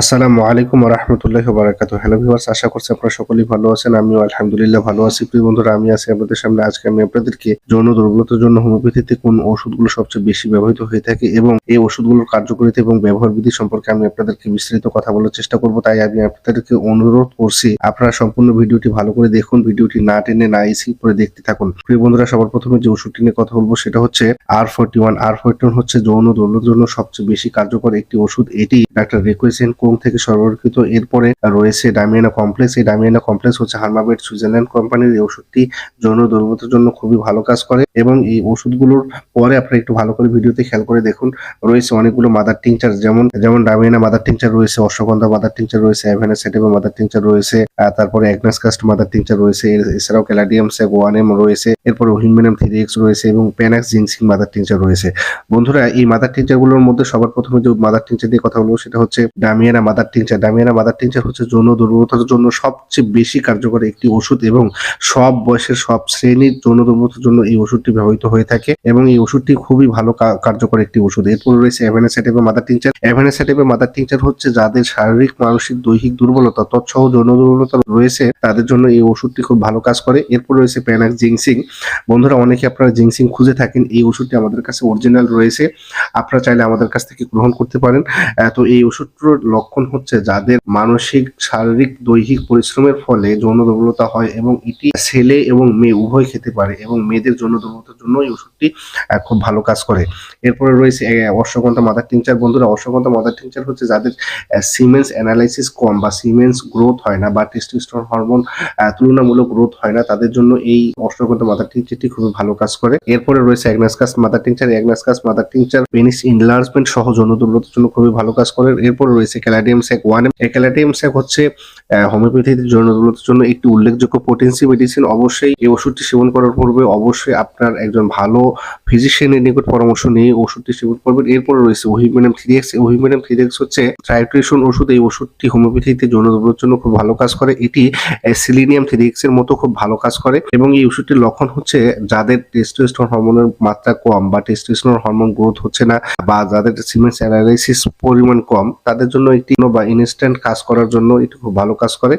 আসসালামু আলাইকুম রহমতুল্লাহ বারাকাতু হ্যালো ভিউয়ার্স আশা করছি আপনারা সকলেই ভালো আছেন, আমিও আলহামদুলিল্লাহ ভালো আছি। প্রিয় বন্ধুরা, আমি আছি আপনাদের সামনে। আজকে আমি আপনাদেরকে যৌন দুর্বলতার জন্য হোমিওপ্যাথিতে কোন ওষুধগুলো সবচেয়ে বেশি ব্যবহৃত হয়ে থাকে এবং এই ওষুধগুলোর কার্যকারিতা এবং ব্যবহার বিধি সম্পর্কে আমি আপনাদেরকে বিস্তারিত কথা বলার চেষ্টা করব। তাই আমি আপনাদেরকে অনুরোধ করছি, আপনারা সম্পূর্ণ ভিডিওটি ভালো করে দেখুন, ভিডিওটি না টেনে, না স্কিপ করে দেখতে থাকুন। প্রিয় বন্ধুরা, সবার প্রথমে যে ওষুধটি নিয়ে কথা বলব সেটা হচ্ছে আর ফোরটি ওয়ান আর ফোরটি হচ্ছে যৌন দুর্বলতার জন্য সবচেয়ে বেশি কার্যকর একটি ওষুধ। এটি ডাক্তার রেকুয়েসেন কোং থেকে সরবরাহকৃত। এরপরে রয়েছে ডামিয়ানা কমপ্লেক্স। এই ডামিয়ানা কমপ্লেক্স হচ্ছে হার্মাবেট সুইজারল্যান্ড কোম্পানির। এই ওষুধটি যৌন দুর্বলতার জন্য খুবই ভালো কাজ করে এবং এই ওষুধগুলোর পরে আপনারা একটু ভালো করে ভিডিওতে খেয়াল করে দেখুন। রয়েছে অনেকগুলো মাদার টিংচার যেমন যেমন ডামিয়ানা মাদার টিংচার রয়েছে, অশ্বগন্ধা মাদার টিংচার রয়েছে অ্যাভেনা সেটেবা মাদার টিংচার রয়েছে তারপরে অ্যাগনাস কাস্ট মাদার টিংচার রয়েছে এছাড়াও ক্যালাডিয়াম স্যাক ওয়ান এম রয়েছে, এরপরে হিউম্যানাম থ্রি এক্স রয়েছে এবং প্যানাক্স জিনসিং মাদার টিংচার রয়েছে। বন্ধুরা, এই মাদার টিংচারগুলোর মধ্যে সবার প্রথমে যে মাদার টিংচার দিয়ে কথা বলব সেটা হচ্ছে damiana mother tincture damiana mother tincture হচ্ছে যৌন দুর্বলতার জন্য সবচেয়ে বেশি কার্যকর একটি ওষুধ এবং সব বয়সের সব শ্রেণির যৌন দুর্বলতার জন্য এই ওষুধটি ব্যবহৃত হয়ে থাকে এবং এই ওষুধটি খুবই ভালো কার্যকর একটি ওষুধ। এরপর রয়েছে avena sativa mother tincture avena sativa mother tincture হচ্ছে যাদের শারীরিক, মানসিক, দৈহিক দুর্বলতা তৎসহ যৌন দুর্বলতা রয়েছে, তাদের জন্য এই ওষুধটি খুব ভালো কাজ করে। এরপর রয়েছে প্যানাক জিংসিং। বন্ধুরা, অনেকে আপনারা জিংসিং খুঁজে থাকেন, এই ওষুধটি আমাদের কাছে অরিজিনাল রয়েছে। আপনারা চাইলে আমাদের কাছ থেকে গ্রহণ করতে পারেন। তো এই ওষুধটির লক্ষণ হচ্ছে যাদের মানসিক, শারীরিক, দৈহিক পরিশ্রমের ফলে যৌন দুর্বলতা হয় এবং এটি ছেলে এবং মেয়ে উভয় খেতে পারে এবং মেয়েদের যৌন দুর্বলতার জন্য এই ওষুধটি খুব ভালো কাজ করে। এরপরে রয়েছে অশ্বগন্ধা মাদার টিংচার বন্ধুরা, অশ্বগন্ধা মাদার টিংচার হচ্ছে যাদের সিমেন্স অ্যানালাইসিস কম বা সিমেন্স গ্রোথ হয় না বা টেস্টোস্টেরন হরমোন তুলনামূলক গ্রোথ হয় না, তাদের জন্য এই অশ্বগন্ধা মাদার টিংচারটি খুবই ভালো কাজ করে। এরপরে রয়েছে agnus castus mother tincture agnus castus mother tincture penis enlargement সহ যৌন দুর্বলতার জন্য খুবই ভালো কাজ করে। এরপরে রয়েছে ক্যালাডিয়াম স্যাক ওয়ান এই ক্যালাডিয়াম স্যাক হচ্ছে যৌন দুর্বলতার জন্য একটি উল্লেখযোগ্য পোটেন্সি মেডিসিন অবশ্যই এই ওষুধটি সেবন করার পূর্বে অবশ্যই আপনার একজন ভালো ফিজিশিয়ানের নিকট পরামর্শ নিয়ে ওষুধটি সেবন করবেন। এরপরে রয়েছে ওহিমেনাম থ্রি এক্স ওহিমেনাম থ্রি এক্স হচ্ছে ট্রাইট্রেশন ওষুধ। এই ওষুধটি হোমিওপ্যাথিতে যৌন দুর্বলতার জন্য খুব ভালো কাজ করে। এটি সিলিনিয়াম থ্রি এক্সের মতো খুব ভালো কাজ করে এবং এই ওষুধটির লক্ষণ হচ্ছে যাদের টেস্টোস্টেরন হরমোনের মাত্রা কম বা টেস্টোস্টেরন হরমোন গ্রোথ হচ্ছে না বা যাদের সিমেন্স অ্যানালাইসিস পরিমাণ কম, তাদের জন্য একটি বা ইনস্ট্যান্ট কাজ করার জন্য এটি খুব ভালো কাজ করে।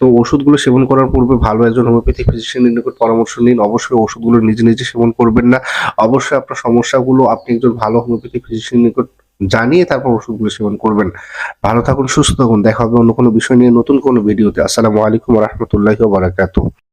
তো ওষুধগুলো সেবন করার পূর্বে ভালো একজন হোমিওপ্যাথি ফিজিশিয়ানের নিকট পরামর্শ নিন। অবশ্যই ওষুধগুলো নিজে নিজে সেবন করবেন না। অবশ্যই আপনার সমস্যাগুলো আপনি একজন ভালো হোমিওপ্যাথি ফিজিশিয়ানের নিকট জানিয়ে তারপর ওষুধগুলো সেবন করবেন। ভালো থাকুন, সুস্থ থাকুন। দেখা হবে অন্য কোনো বিষয় নিয়ে নতুন কোনো ভিডিওতে আসসালামু আলাইকুম রহমতুল্লাহি বারাকাতুহ।